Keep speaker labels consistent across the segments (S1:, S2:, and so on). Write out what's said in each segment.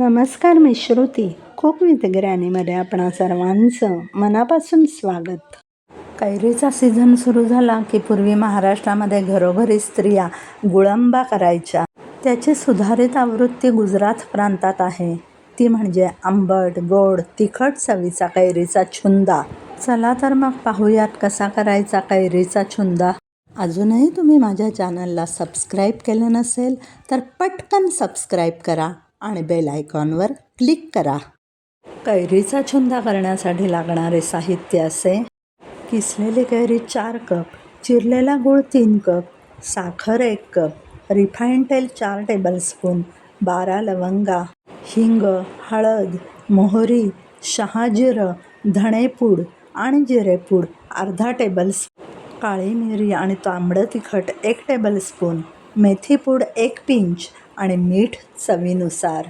S1: नमस्कार मी Shruti. Cook with ग्रॅनीमध्ये आपणा सर्वांचं मनापासून स्वागत. कैरीचा सीझन सुरू झाला की पूर्वी महाराष्ट्रामध्ये घरोघरी स्त्रिया गुळंबा करायच्या. त्याची सुधारित आवृत्ती गुजरात प्रांतात आहे. ती म्हणजे आंबट गोड तिखट चवीचा कैरीचा छुंदा. चला तर मग पाहूयात कसा करायचा कैरीचा छुंदा. अजूनही तुम्ही माझ्या चॅनलला सबस्क्राईब केलं नसेल तर पटकन सबस्क्राईब करा. आणि बेल आयकॉनवर क्लिक करा. कैरीचा छुंदा करण्यासाठी लागणारे साहित्य असे किसलेली कैरी चार कप चिरलेला गूळ तीन कप साखर एक कप रिफाईन तेल चार टेबलस्पून बारा लवंगा हिंग हळद मोहरी शहाजिरं धणेपूड आणि जिरेपूड अर्धा टेबलस्पून काळी मिरी आणि तांबडं तिखट एक टेबलस्पून मेथीपूड एक पिंच आणि मीठ चवीनुसार.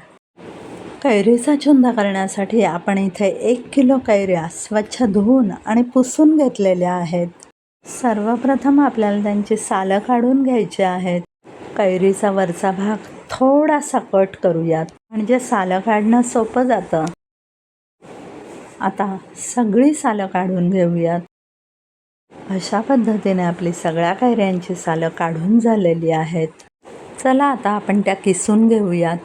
S1: कैरीचा छुंदा करण्यासाठी आपण इथे एक किलो कैऱ्या स्वच्छ धुवून आणि पुसून घेतलेल्या आहेत. सर्वप्रथम आपल्याला त्यांची सालं काढून घ्यायची आहेत. कैरीचा वरचा भाग थोडासा कट करूयात. म्हणजे सालं काढणं सोपं जातं. आता सगळी सालं काढून घेऊयात. अशा पद्धतीने आपली सगळ्या कैऱ्यांची सालं काढून झालेली आहेत. चला आता आपण त्या किसून घेऊयात.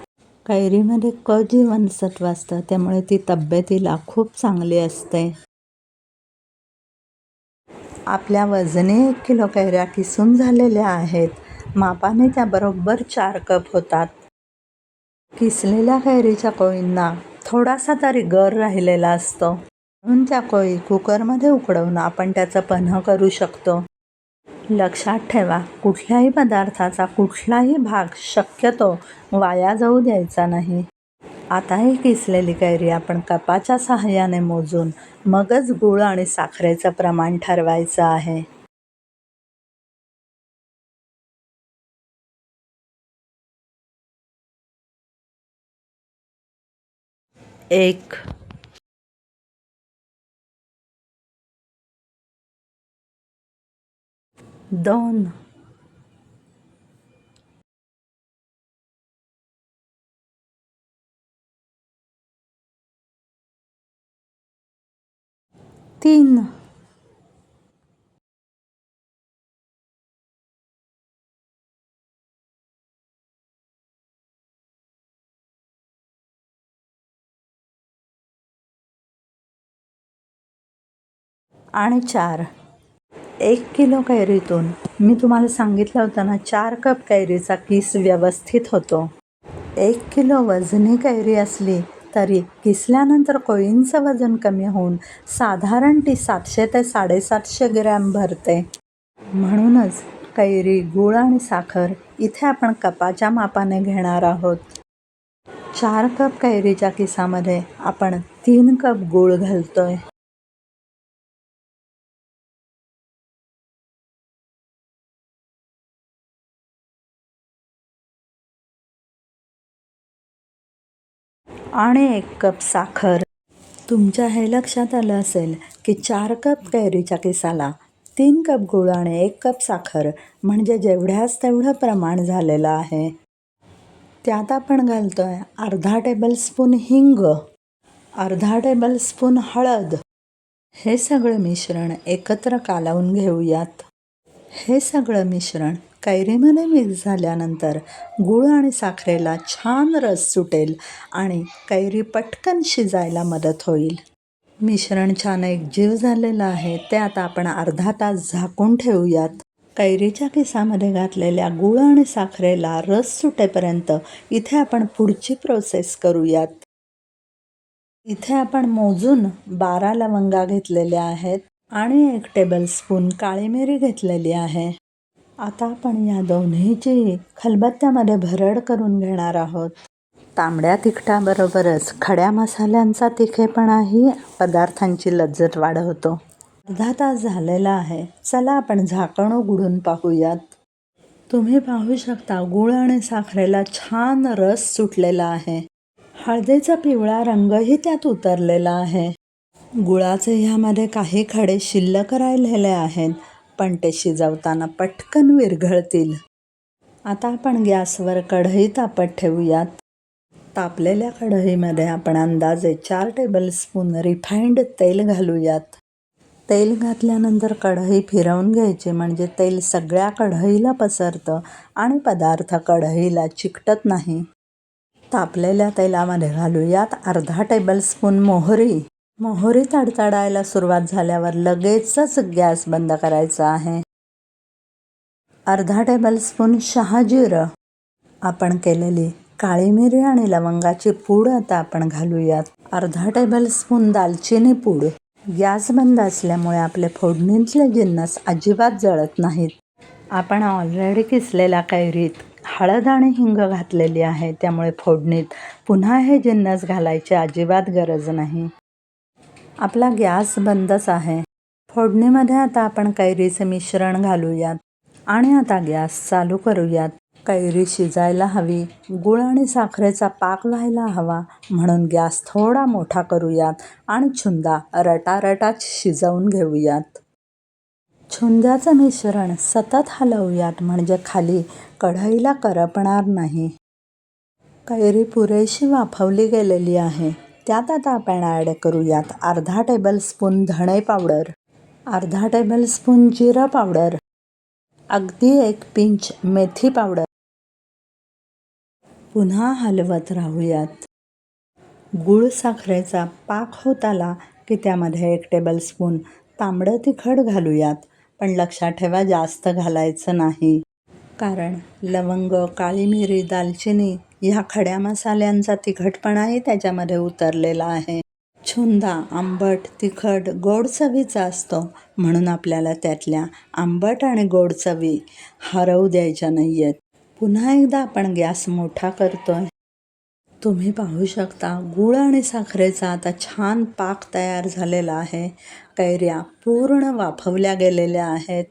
S1: कैरीमध्ये क जीवनसत्व असतं त्यामुळे ती तब्येतीला खूप चांगली असते. आपल्या वजने एक किलो कैऱ्या किसून झालेल्या आहेत. मापाने त्या बरोबर चार कप होतात. किसलेल्या कैरीच्या कोळींना थोडासा तरी गर राहिलेला असतो. म्हणून त्या कोळी कुकरमध्ये उकडवून आपण त्याचं पन्ह करू शकतो. लक्षात ठेवा कुठल्याही पदार्थाचा कुठलाही भाग शक्यतो वाया जाऊ द्यायचा नाही. आता ही किसलेली कैरी आपण कपाच्या सहाय्याने मोजून मगच गूळ आणि साखरेचं प्रमाण ठरवायचं आहे. एक दोन. तीन. आणि चार. एक किलो कैरीतून. मी तुम्हाला सांगितलं होतं ना चार कप कैरीचा किस व्यवस्थित होतो. एक किलो वजनी कैरी असली तरी किसल्यानंतर कोळींचं वजन कमी होऊन साधारण ती सातशे ते साडेसातशे ग्रॅम भरते. म्हणूनच कैरी गूळ आणि साखर इथे आपण कपाच्या मापाने घेणार आहोत. चार कप कैरीच्या किसामध्ये आपण तीन कप गूळ घालतोय. आणि एक कप साखर. तुमच्या हे लक्षात आलं असेल की चार कप कैरीच्या केसाला तीन कप गूळ आणि एक कप साखर म्हणजे जेवढ्याच तेवढं प्रमाण झालेलं आहे. त्यात आपण घालतो आहे अर्धा टेबलस्पून हिंग अर्धा टेबलस्पून हळद. हे सगळं मिश्रण एकत्र कालवून घेऊयात. हे सगळं मिश्रण कैरीमध्ये मिक्स झाल्यानंतर गूळ आणि साखरेला छान रस सुटेल आणि कैरी पटकन शिजायला मदत होईल. मिश्रण छान एकजीव झालेलं आहे. ते आता आपण अर्धा तास झाकून ठेवूयात. कैरीच्या केसामध्ये घातलेल्या गूळ आणि साखरेला रस सुटेपर्यंत इथे आपण पुढची प्रोसेस करूयात. इथे आपण मोजून बारा लवंगा घेतलेल्या आहेत आणि एक टेबलस्पून काळी मिरी घेतलेली आहे. आता आपण या दोन्हीची खलबत्त्यामध्ये भरड करून घेणार आहोत. तांबड्या तिखटाबरोबरच खड्या मसाल्यांचा तिखेपणाही पदार्थांची लज्जत वाढवतो. अर्धा तास झालेला आहे. चला आपण झाकण उघडून पाहूयात. तुम्ही पाहू शकता गूळ आणि साखरेला छान रस सुटलेला आहे. हळदीचा पिवळा रंगही त्यात उतरलेला आहे. गुळाचे ह्यामध्ये काही खडे शिल्लक राहिलेले आहेत. पण ते शिजवताना पटकन विरघळतील. आता आपण गॅसवर कढई तापत ठेवूयात. तापलेल्या कढईमध्ये आपण अंदाजे चार टेबलस्पून रिफाईंड तेल घालूयात. तेल घातल्यानंतर कढई फिरवून घ्यायची म्हणजे तेल सगळ्या कढईला पसरतं आणि पदार्थ कढईला चिकटत नाही. तापलेल्या तेलामध्ये घालूयात अर्धा टेबलस्पून मोहरी. मोहरी तडतडायला सुरुवात झाल्यावर लगेचच गॅस बंद करायचा आहे. अर्धा टेबलस्पून शहाजिरं आपण केलेली काळी मिरी आणि लवंगाची पूड आता आपण घालूयात. अर्धा टेबलस्पून दालचिनी पूड. गॅस बंद असल्यामुळे आपले फोडणीतले जिन्नस अजिबात जळत नाहीत. आपण ऑलरेडी किसलेल्या कैरीत हळद आणि हिंग घातलेली आहे त्यामुळे फोडणीत पुन्हा हे जिन्नस घालायची अजिबात गरज नाही. आपला गॅस बंदच आहे. फोडणीमध्ये आता आपण कैरीचे मिश्रण घालूयात आणि आता गॅस चालू करूयात. कैरी शिजायला हवी गुळ आणि साखरेचा पाक व्हायला हवा म्हणून गॅस थोडा मोठा करूयात आणि छुंदा रटारटात शिजवून घेऊयात. छुंद्याचं मिश्रण सतत हलवूयात म्हणजे खाली कढईला करपणार नाही. कैरी पुरेशी वाफवली गेलेली आहे. त्यात आता आपण ॲड करूयात अर्धा टेबलस्पून धणे पावडर अर्धा टेबलस्पून जिरं पावडर अगदी एक पिंच मेथी पावडर पुन्हा हलवत राहूयात. गुळ साखरेचा पाक होत आला की त्यामध्ये एक टेबलस्पून तांबडं तिखट घालूयात पण लक्षात ठेवा जास्त घालायचं नाही. कारण लवंग काळी मिरी दालचिनी ह्या खड्या मसाल्यांचा तिखटपणाही त्याच्यामध्ये उतरलेला आहे. छुंदा आंबट तिखट गोड चवीचा असतो. म्हणून आपल्याला त्यातल्या आंबट आणि गोड चवी हरवू द्यायच्या नाही आहेत पुन्हा एकदा आपण गॅस मोठा करतोय. तुम्ही पाहू शकता गूळ आणि साखरेचा आता छान पाक तयार झालेला आहे. कैऱ्या पूर्ण वाफवल्या गेलेल्या आहेत.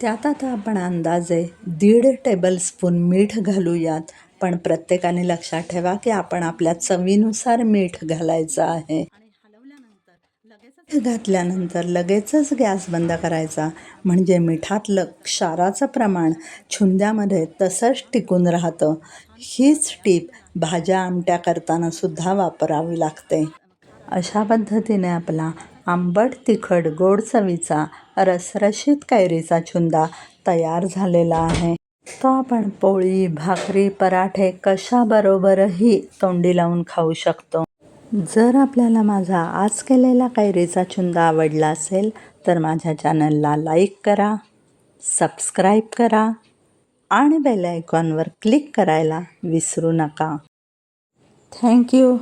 S1: त्यात आता आपण अंदाजे दीड टेबलस्पून मीठ घालूयात. पण प्रत्येकाने लक्षात ठेवा की आपण आपल्या चवीनुसार मीठ घालायचं आहे. घातल्यानंतर लगेचच गॅस बंद करायचा. म्हणजे मिठातलं क्षाराचं प्रमाण छुंद्यामध्ये तसंच टिकून राहतं. हीच टीप भाज्या आमट्या करताना सुद्धा वापरावी लागते. अशा पद्धतीने आपला आंबट तिखट गोड चवीचा रसरशीत कैरीचा छुंदा तयार झालेला आहे. तो आपण पोळी भाकरी पराठे कशाबरोबरही तोंडी लावून खाऊ शकतो. जर आपल्याला माझा आज केलेला कैरीचा छुंदा आवडला असेल तर माझ्या चॅनलला लाईक करा सबस्क्राईब करा आणि बेल आयकॉनवर क्लिक करायला विसरू नका. थँक्यू